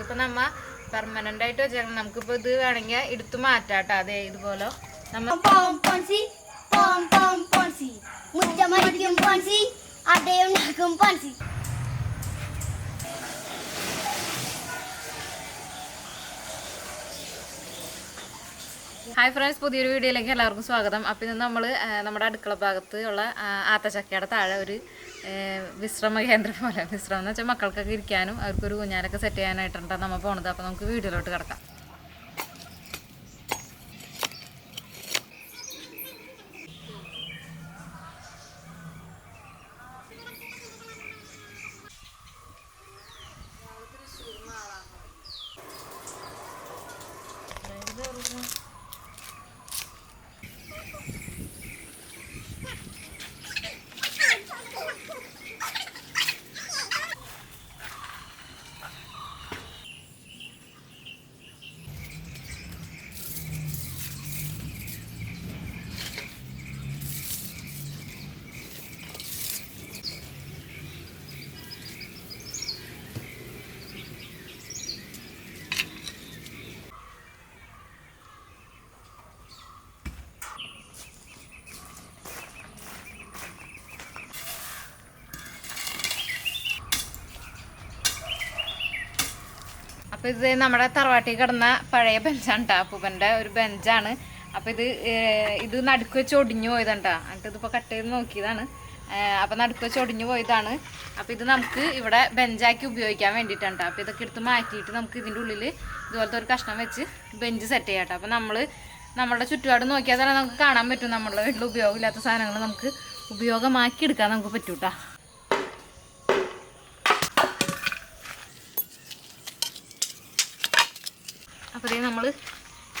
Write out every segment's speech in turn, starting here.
ഇതിപ്പോ നമ്മൾ പെർമനന്റ് ആയിട്ട് വെച്ചേക്കണം. നമുക്കിപ്പോൾ ഇത് വേണമെങ്കിൽ എടുത്തു മാറ്റാട്ടോ. അതെ ഇതുപോലെ. മുറ്റമടിക്കും അടയുണ്ടാക്കും ഹായ് ഫ്രണ്ട്സ് പുതിയൊരു വീഡിയോയിലേക്ക് എല്ലാവർക്കും സ്വാഗതം. അപ്പം ഇന്ന് നമ്മൾ നമ്മുടെ അടുക്കള ഭാഗത്ത് ഉള്ള ആത്തച്ചക്കയുടെ താഴെ ഒരു വിശ്രമ കേന്ദ്രം പോലെ. വിശ്രമം എന്ന് വെച്ചാൽ മക്കൾക്കൊക്കെ ഇരിക്കാനും അവർക്കൊരു കുഞ്ഞാനൊക്കെ സെറ്റ് ചെയ്യാനായിട്ടുണ്ടാകും നമ്മൾ പോണത്. അപ്പോൾ നമുക്ക് വീട്ടിലോട്ട് കിടക്കാം. അപ്പോൾ ഇത് നമ്മുടെ തറവാട്ടിൽ കിടന്ന പഴയ ബെഞ്ചാണ് കേട്ടോ ഒരു ബെഞ്ചാണ്. അപ്പോൾ ഇത് ഇത് നടുക്ക് വെച്ച് ഒടിഞ്ഞു പോയതാണ് കേട്ടോ എന്നിട്ട് ഇതിപ്പോൾ കട്ട് ചെയ്ത് നോക്കിയതാണ്. അപ്പോൾ നടുക്ക് വെച്ച് ഒടിഞ്ഞു പോയതാണ്. അപ്പോൾ ഇത് നമുക്ക് ഇവിടെ ബെഞ്ചാക്കി ഉപയോഗിക്കാൻ വേണ്ടിയിട്ടാണ് അപ്പൊ ഇതൊക്കെ എടുത്ത് മാറ്റിയിട്ട് നമുക്ക് ഇതിന്റെ ഉള്ളിൽ ഇതുപോലത്തെ ഒരു കഷ്ണം വെച്ച് ബെഞ്ച് സെറ്റ് ചെയ്യാം അപ്പൊ നമ്മൾ നമ്മുടെ ചുറ്റുപാട് നോക്കിയാൽ തന്നെ നമുക്ക് കാണാൻ പറ്റും. നമ്മളുടെ വീട്ടിൽ ഉപയോഗമില്ലാത്ത സാധനങ്ങൾ നമുക്ക് ഉപയോഗമാക്കി എടുക്കാൻ നമുക്ക് പറ്റൂ കേട്ടോ അപ്പോൾ ഇതേ നമ്മൾ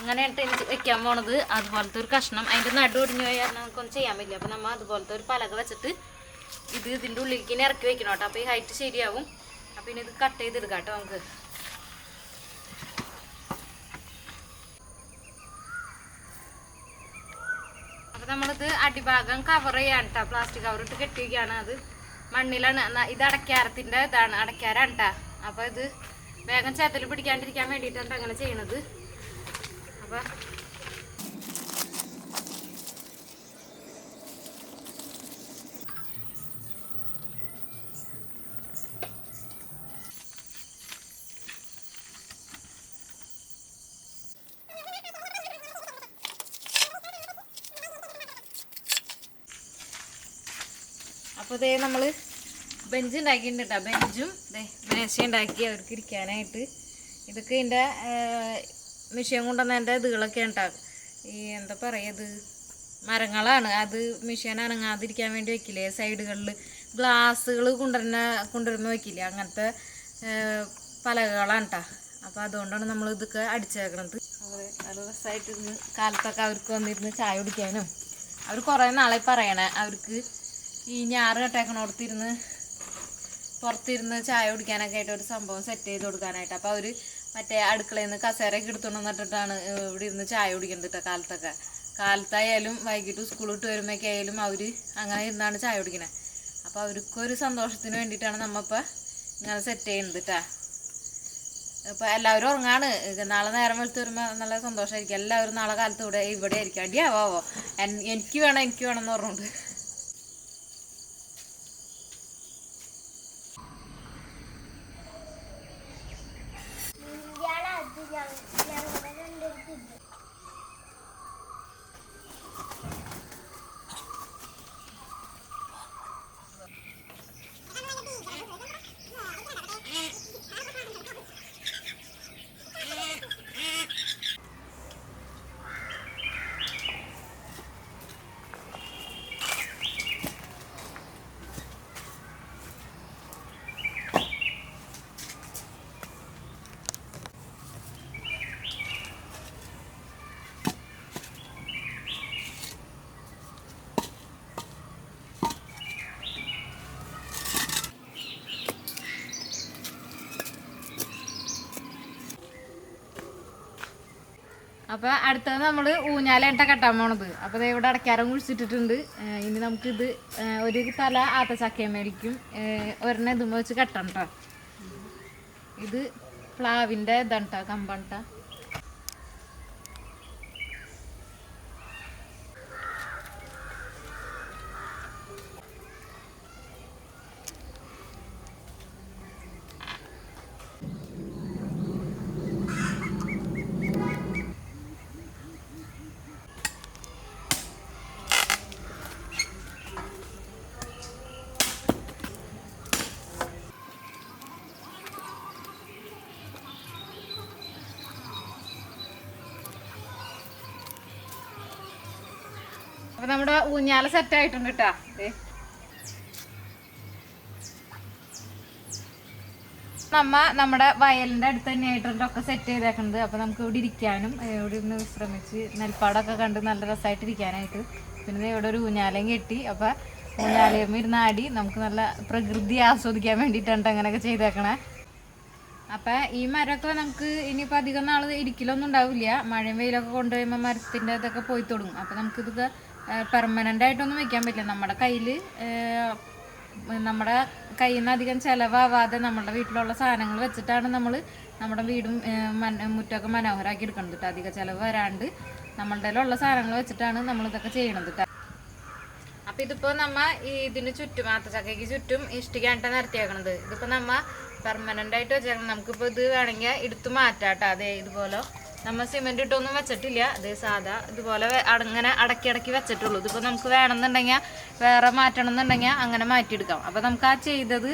അങ്ങനെയായിട്ട് എനിക്ക് വെക്കാൻ പോണത് അതുപോലത്തെ ഒരു കഷ്ണം. അതിന്റെ നടു ഒടിഞ്ഞു പോയി കാരണം നമുക്കൊന്നും ചെയ്യാൻ പറ്റില്ല. അപ്പോൾ നമ്മൾ അതുപോലത്തെ ഒരു പലക വെച്ചിട്ട് ഇത് ഇതിന്റെ ഉള്ളിലേക്ക് ഇനി ഇറക്കി വെക്കണം കേട്ടോ. അപ്പോൾ ഈ ഹൈറ്റ് ശരിയാവും. അപ്പോൾ ഇനി ഇത് കട്ട് ചെയ്തെടുക്കാം കേട്ടോ നമുക്ക്. അപ്പോൾ നമ്മളിത് അടിഭാഗം കവർ ചെയ്യാണ് കേട്ടോ പ്ലാസ്റ്റിക് കവർ ഇട്ട് കെട്ടി വയ്ക്കുകയാണ് അത് മണ്ണിലാണ്. ഇത് അടയ്ക്കാരത്തിന്റെ ഇതാണ്. അടയ്ക്കാരാണ് കേട്ടോ അപ്പോൾ ഇത് വേഗം ചേത്തൽ പിടിക്കാണ്ടിരിക്കാൻ വേണ്ടിയിട്ടാണ് അങ്ങനെ ചെയ്യണത്. അപ്പം അപ്പോൾ ഇതേ നമ്മൾ ബെഞ്ച് ഉണ്ടാക്കിയിട്ടുണ്ട് കേട്ടോ. ബെഞ്ചും മേശ ഉണ്ടാക്കി അവർക്ക് ഇരിക്കാനായിട്ട്. ഇതൊക്കെ എന്റെ മിഷീൻ കൊണ്ടുവന്ന എന്റെ ഇതുകളൊക്കെ ഉണ്ടാകും ഈ എന്താ പറയുക മരങ്ങളാണ്. അത് മിഷീൻ അനങ്ങാതിരിക്കാൻ വേണ്ടി വെക്കില്ലേ? സൈഡുകളിൽ ഗ്ലാസ്സുകൾ കൊണ്ടുവരുന്ന കൊണ്ടുവരുമ്പോൾ വെക്കില്ലേ? അങ്ങനത്തെ പലകളാണ് പലകകളാണ് കേട്ടോ. അപ്പോൾ അതുകൊണ്ടാണ് നമ്മൾ ഇതൊക്കെ അടിച്ചേക്കണത്. നല്ല അത് രസമായിട്ട് ഇന്ന് കാലത്തൊക്കെ അവർക്ക് വന്നിരുന്ന് ചായ കുടിക്കാനും. അവർ കുറേ നാളെ പറയണേ. അവർക്ക് ഈ ഞാറ് കട്ടേക്കണോടത്തിരുന്ന് പുറത്തിരുന്ന് ചായ കുടിക്കാനൊക്കെ ആയിട്ട് ഒരു സംഭവം സെറ്റ് ചെയ്ത് കൊടുക്കാനായിട്ട്. അപ്പോൾ അവർ മറ്റേ അടുക്കളയിൽ നിന്ന് കസേരയൊക്കെ എടുത്തുകൊണ്ട് വന്നിട്ടിട്ടാണ് ഇവിടെ ഇരുന്ന് ചായ കുടിക്കുന്നത് കേട്ടോ കാലത്തൊക്കെ. കാലത്തായാലും വൈകിട്ട് സ്കൂൾ വിട്ട് വരുമ്പോഴൊക്കെ ആയാലും അവർ അങ്ങനെ ഇരുന്നാണ് ചായ കുടിക്കുന്നത് അപ്പോൾ അവർക്കൊരു സന്തോഷത്തിന് വേണ്ടിയിട്ടാണ് നമ്മളിപ്പോൾ ഇങ്ങനെ സെറ്റ് ചെയ്യുന്നത് കേട്ടോ ഇപ്പോൾ എല്ലാവരും ഉറങ്ങാണ്. നാളെ നേരം വെളുത്ത് വരുമ്പോൾ നല്ല സന്തോഷമായിരിക്കും എല്ലാവരും നാളെ കാലത്ത് ഇവിടെ ഇവിടെ ആയിരിക്കും അടിയാവോ എനിക്ക് വേണം എനിക്ക് വേണം എന്ന് പറഞ്ഞുകൊണ്ട് അപ്പൊ അടുത്തത് നമ്മൾ ഊഞ്ഞാലേട്ട കെട്ടാൻ പോണത്. അപ്പൊ ദേ ഇവിടെ അടയ്ക്കാരം കുഴിച്ചിട്ടിട്ടുണ്ട്. ഇനി നമുക്കിത് ഒരു തല ആത്തച്ചക്കയും മേടിക്കും ഒരെണ്ണ ഒരെണ്ണം ഇതുമ്പോ വെച്ച് കെട്ടണം കേട്ടോ ഇത് പ്ലാവിന്റെ ഇതാണ് കേട്ടോ കമ്പാണ് ട്ടാ. അപ്പൊ നമ്മുടെ ഊഞ്ഞാല സെറ്റ് ആയിട്ടുണ്ട് കേട്ടാ. നമ്മ നമ്മുടെ വയലിന്റെ അടുത്ത് തന്നെ ആയിട്ടുണ്ട് ഒക്കെ സെറ്റ് ചെയ്തേക്കുന്നത് അപ്പൊ നമുക്ക് ഇവിടെ ഇരിക്കാനും ഇവിടെ ഇരുന്ന് വിശ്രമിച്ച് നെൽപ്പാടൊക്കെ കണ്ട് നല്ല രസമായിട്ട് ഇരിക്കാനായിട്ട്. പിന്നെ ഇവിടെ ഒരു ഊഞ്ഞാലയും കെട്ടി. അപ്പൊ ഊഞ്ഞാലയും ഇരുന്ന് ആടി നമുക്ക് നല്ല പ്രകൃതി ആസ്വദിക്കാൻ വേണ്ടിട്ടുണ്ട് അങ്ങനെയൊക്കെ ചെയ്തേക്കണേ. അപ്പൊ ഈ മരമൊക്കെ നമുക്ക് ഇനിയിപ്പോ അധികം നാൾ ഇരിക്കലൊന്നും ഉണ്ടാവില്ല. മഴയും വെയിലൊക്കെ കൊണ്ടുപോയുമ്പോൾ മരത്തിന്റെ ഇതൊക്കെ പോയി തുടങ്ങും. അപ്പൊ നമുക്ക് ഇതൊക്കെ പെർമനന്റ് ആയിട്ടൊന്നും വെക്കാൻ പറ്റില്ല. നമ്മുടെ കയ്യിൽ നമ്മുടെ കയ്യിൽ നിന്ന് അധികം ചിലവാവാതെ നമ്മുടെ വീട്ടിലുള്ള സാധനങ്ങൾ വെച്ചിട്ടാണ് നമ്മൾ നമ്മുടെ വീടും മുറ്റമൊക്കെ മനോഹരമാക്കി എടുക്കുന്നത് കേട്ടോ. അധിക ചിലവ് വരാണ്ട് നമ്മളുടെ ഉള്ള സാധനങ്ങൾ വെച്ചിട്ടാണ് നമ്മൾ ഇതൊക്കെ ചെയ്യണത് കേട്ടോ. അപ്പൊ ഇതിപ്പോ നമ്മ ഇതിന് ചുറ്റും ആത്തച്ചക്കയ്ക്ക് ചുറ്റും ഇഷ്ടികാണ്ട നിരത്തിയാക്കണത് ഇതിപ്പോ നമ്മ പെർമനന്റ് ആയിട്ട് വെച്ചേക്കണം നമുക്കിപ്പോ ഇത് വേണമെങ്കിൽ എടുത്തു മാറ്റാട്ടോ അതെ ഇതുപോലെ. നമ്മ സിമെന്റ് ഇട്ടൊന്നും വെച്ചിട്ടില്ല. അത് സാധാ ഇതുപോലെ അങ്ങനെ അടക്കി അടക്കി വെച്ചിട്ടുള്ളൂ. ഇതിപ്പോ നമുക്ക് വേണമെന്നുണ്ടെങ്കിൽ വേറെ മാറ്റണം എന്നുണ്ടെങ്കിൽ അങ്ങനെ മാറ്റിയെടുക്കാം. അപ്പൊ നമുക്ക് ആ ചെയ്തത്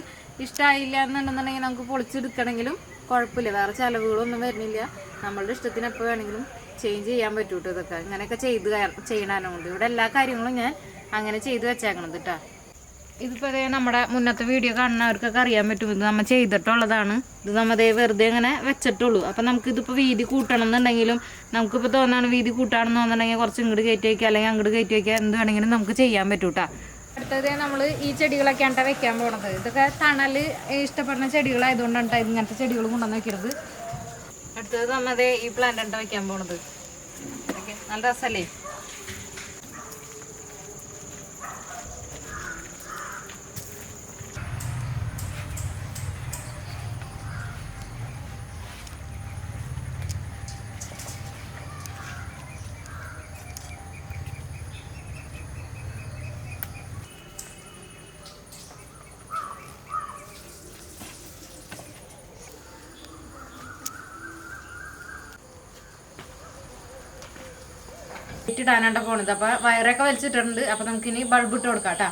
ഇഷ്ടമായില്ല എന്നുണ്ടെന്നുണ്ടെങ്കിൽ നമുക്ക് പൊളിച്ചെടുക്കണമെങ്കിലും കുഴപ്പമില്ല. വേറെ ചെലവുകളൊന്നും വരുന്നില്ല. നമ്മളുടെ ഇഷ്ടത്തിന് എപ്പോൾ വേണമെങ്കിലും ചേഞ്ച് ചെയ്യാൻ പറ്റൂട്ടോ ഇതൊക്കെ. ഇങ്ങനെയൊക്കെ ചെയ്ത് ചെയ്യണമെന്നുണ്ട് ഇവിടെ എല്ലാ കാര്യങ്ങളും ഞാൻ അങ്ങനെ ചെയ്ത് വെച്ചേക്കണത് കേട്ടോ ഇതിപ്പോൾ അതേ നമ്മുടെ മുന്നത്തെ വീഡിയോ കാണുന്നവർക്കൊക്കെ അറിയാൻ പറ്റും. ഇത് നമ്മൾ ചെയ്തിട്ടുള്ളതാണ്. ഇത് നമ്മൾ അതേ വെറുതെ ഇങ്ങനെ വെച്ചിട്ടുള്ളൂ. അപ്പം നമുക്ക് ഇതിപ്പോ വീതി കൂട്ടണം എന്നുണ്ടെങ്കിലും നമുക്കിപ്പോൾ തോന്നാണ് വീതി കൂട്ടാണെന്ന് തോന്നുന്നുണ്ടെങ്കിൽ കുറച്ച് ഇങ്ങോട്ട് കയറ്റി വയ്ക്കുക അല്ലെങ്കിൽ അങ്ങോട്ട് കയറ്റി വയ്ക്കുക എന്ത് വേണമെങ്കിലും നമുക്ക് ചെയ്യാൻ പറ്റും കേട്ടോ അടുത്തത് നമ്മൾ ഈ ചെടികളൊക്കെയാണ് വെക്കാൻ പോണത്. ഇതൊക്കെ തണൽ ഇഷ്ടപ്പെടുന്ന ചെടികളായതുകൊണ്ടാണ് ഇങ്ങനത്തെ ചെടികൾ കൊണ്ടുവന്ന് വെക്കരുത് അടുത്തത് നമ്മതേ ഈ പ്ലാന്റ് വെക്കാൻ പോണത്. നല്ല രസമല്ലേ ഇടാനാണ്ട പോണത്. അപ്പൊ വയറൊക്കെ വലിച്ചിട്ടുണ്ട് അപ്പൊ നമുക്കിനി ബൾബ് ഇട്ട് കൊടുക്കാം കേട്ടാ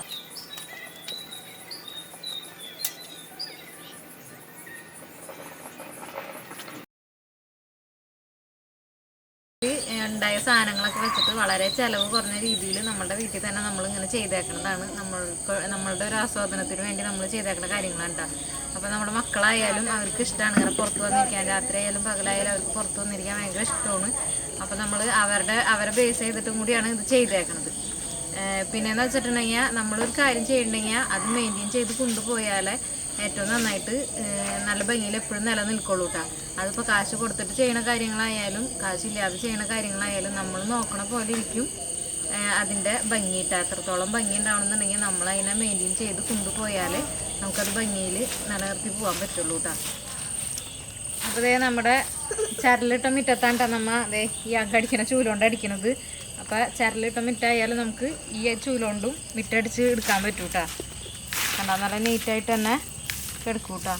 ഉണ്ടായ സാധനങ്ങളൊക്കെ വെച്ചിട്ട് വളരെ ചിലവ് കുറഞ്ഞ രീതിയിൽ നമ്മുടെ വീട്ടിൽ തന്നെ നമ്മൾ ഇങ്ങനെ ചെയ്തേക്കുന്നതാണ് നമ്മൾക്ക് നമ്മളുടെ ഒരു ആസ്വാദനത്തിന് വേണ്ടി നമ്മൾ ചെയ്തേക്കുന്ന കാര്യങ്ങളാണ് കേട്ടോ അപ്പോൾ നമ്മുടെ മക്കളായാലും അവർക്ക് ഇഷ്ടമാണ് ഇങ്ങനെ പുറത്ത് വന്നിരിക്കാൻ. രാത്രി ആയാലും പകലായാലും അവർക്ക് പുറത്ത് വന്നിരിക്കാൻ ഭയങ്കര ഇഷ്ടമാണ്. അപ്പോൾ നമ്മൾ അവരുടെ അവരെ ബേസ് ചെയ്തിട്ടും കൂടിയാണ് ഇത് ചെയ്തേക്കണത്. പിന്നെന്ന് വെച്ചിട്ടുണ്ടെങ്കിൽ നമ്മളൊരു കാര്യം ചെയ്യണമെങ്കിൽ അത് മെയിന്റെയിൻ ചെയ്ത് കൊണ്ടുപോയാലേ ഏറ്റവും നന്നായിട്ട് നല്ല ഭംഗിയിൽ എപ്പോഴും നിലനിൽക്കുള്ളൂ കേട്ടോ അതിപ്പോൾ കാശ് കൊടുത്തിട്ട് ചെയ്യണ കാര്യങ്ങളായാലും കാശില്ലാതെ ചെയ്യണ കാര്യങ്ങളായാലും നമ്മൾ നോക്കണ പോലെ ഇരിക്കും. അതിന്റെ ഭംഗി ഭംഗിയിട്ട് എത്രത്തോളം ഭംഗി ഉണ്ടാവണമെന്നുണ്ടെങ്കിൽ നമ്മൾ അതിനെ മെയിന്റെയിൻ ചെയ്ത് കൊണ്ടുപോയാലേ നമുക്കത് ഭംഗിയിൽ നിലനിർത്തി പോകാൻ പറ്റുള്ളൂ കേട്ടോ അപ്പോൾ നമ്മുടെ ചരലിട്ട മിറ്റത്താണ് ട്ടോ നമ്മ ദേ ഈ അകടിക്കണ ചൂലുകൊണ്ട് അപ്പോൾ ചരലിട്ട മിറ്റായാലും നമുക്ക് ഈ ചൂലുകൊണ്ടും മിറ്റടിച്ച് എടുക്കാൻ പറ്റൂ കേട്ടോ കണ്ടാൽ നല്ല നീറ്റായിട്ട് തന്നെ എടുക്കും കേട്ടോ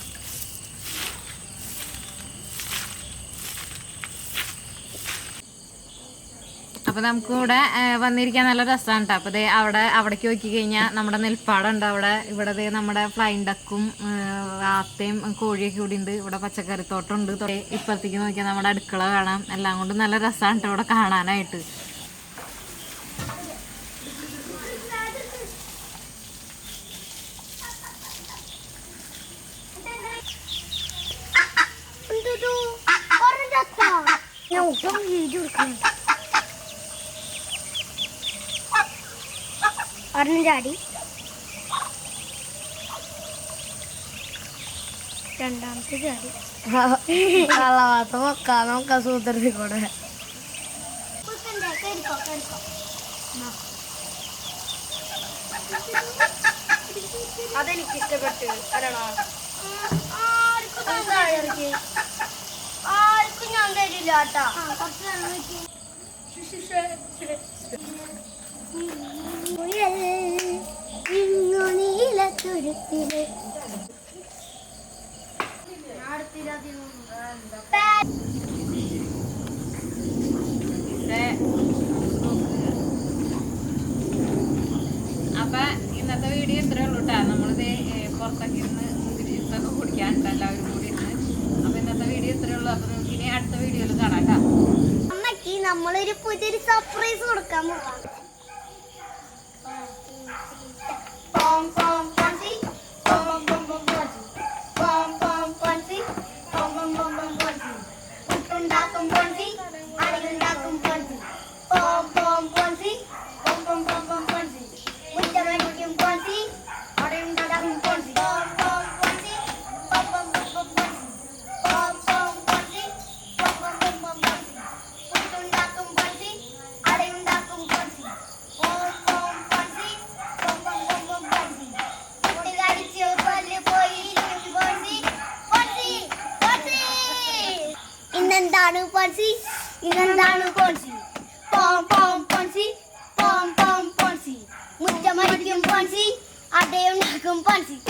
അപ്പോൾ നമുക്ക് ഇവിടെ വന്നിരിക്കാൻ നല്ല രസമാണ് കേട്ടോ അപ്പോൾ ഇതേ അവിടെ അവിടേക്ക് നോക്കി കഴിഞ്ഞാൽ നമ്മുടെ നെൽപ്പാടുണ്ട് അവിടെ. ഇവിടെ ദേ നമ്മുടെ ഫ്ലൈൻ ഡക്കും ആത്തയും കോഴിയൊക്കെ കൂടി ഉണ്ട് ഇവിടെ പച്ചക്കറിത്തോട്ടം ഉണ്ട്. ഇപ്പോഴത്തേക്ക് ഇപ്പുറത്തേക്ക് നോക്കിയാൽ നമ്മുടെ അടുക്കള കാണാം. എല്ലാം കൊണ്ടും നല്ല രസമാണ് കേട്ടോ ഇവിടെ കാണാനായിട്ട്. ഞാൻ ഒട്ടും വീഡിയോ എടുക്കണം ഒരെണ്ണം ചാടി രണ്ടാമത്തെ ചാടി കള്ളവാത്ത വെക്കാം നമുക്ക് സൂത്രത്തിൽ കൂടെ അതെനിക്ക് ഇഷ്ടപ്പെട്ടു വെള്ളമില്ല അപ്പൊ ഇന്നത്തെ വീഡിയോ ഇത്രേ ഉള്ളൂ കേട്ടോ നമ്മളിത് പുറത്തൊക്കെ ഇരുന്ന് മുന്തിരി ജ്യൂസൊക്കെ കുടിക്കാനുണ്ട്. എല്ലാവരും കൂടി ഇരുന്ന്. അപ്പൊ ഇന്നത്തെ വീഡിയോ ഇത്രേ ഉള്ളൂ. അപ്പൊ ഇനി അടുത്ത വീഡിയോയിൽ കാണാം കേട്ടോ. അമ്മയ്ക്ക് നമ്മളൊരു പുതിയൊരു സർപ്രൈസ് കൊടുക്കാൻ പോവാം. pom pom ponsi, pom pom ponsi. Mucha maricum ponsi, ada yang nak kumponsi.